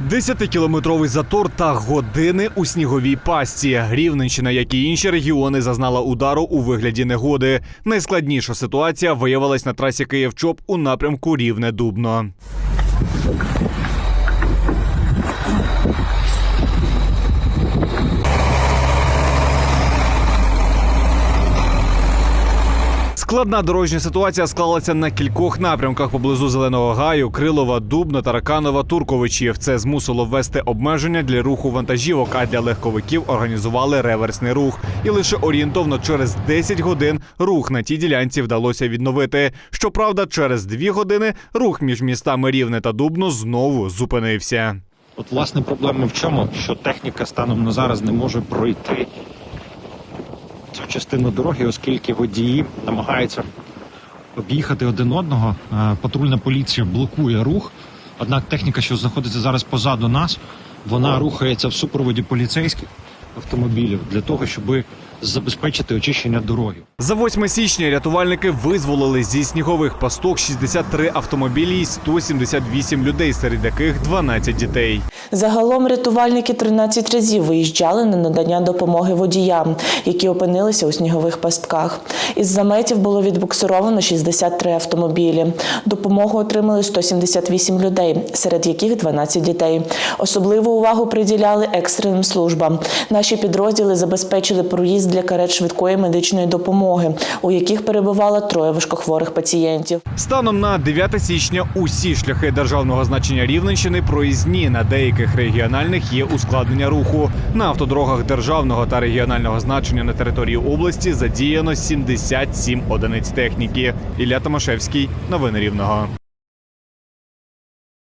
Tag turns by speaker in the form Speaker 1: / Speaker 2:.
Speaker 1: Десятикілометровий затор та години у сніговій пастці. Рівненщина, як і інші регіони, зазнала удару у вигляді негоди. Найскладніша ситуація виявилась на трасі Київ-Чоп у напрямку Рівне-Дубно. Складна дорожня ситуація склалася на кількох напрямках поблизу Зеленого Гаю, Крилова, Дубна, Тараканова, Турковичів. Це змусило ввести обмеження для руху вантажівок, а для легковиків організували реверсний рух. І лише орієнтовно через 10 годин рух на тій ділянці вдалося відновити. Щоправда, через 2 години рух між містами Рівне та Дубно знову зупинився.
Speaker 2: От власне проблема в чому? Що техніка станом на зараз не може пройти цю частину дороги, оскільки водії намагаються об'їхати один одного. Е, Патрульна поліція блокує рух. Однак техніка, що знаходиться зараз позаду нас, вона рухається в супроводі поліцейських автомобілів для того, щоб забезпечити очищення дороги.
Speaker 1: За 8 січня рятувальники визволили зі снігових пасток 63 автомобілі і 178 людей, серед яких 12 дітей.
Speaker 3: Загалом рятувальники 13 разів виїжджали на надання допомоги водіям, які опинилися у снігових пастках. Із заметів було відбуксировано 63 автомобілі. Допомогу отримали 178 людей, серед яких 12 дітей. Особливу увагу приділяли екстреним службам. Наші підрозділи забезпечили проїзд для карет швидкої медичної допомоги, у яких перебувало троє важкохворих пацієнтів.
Speaker 1: Станом на 9 січня усі шляхи державного значення Рівненщини проїзні на деяких регіональних є ускладнення руху. На автодорогах державного та регіонального значення на території області задіяно 77 одиниць техніки. Ілля Томашевський, новини Рівного.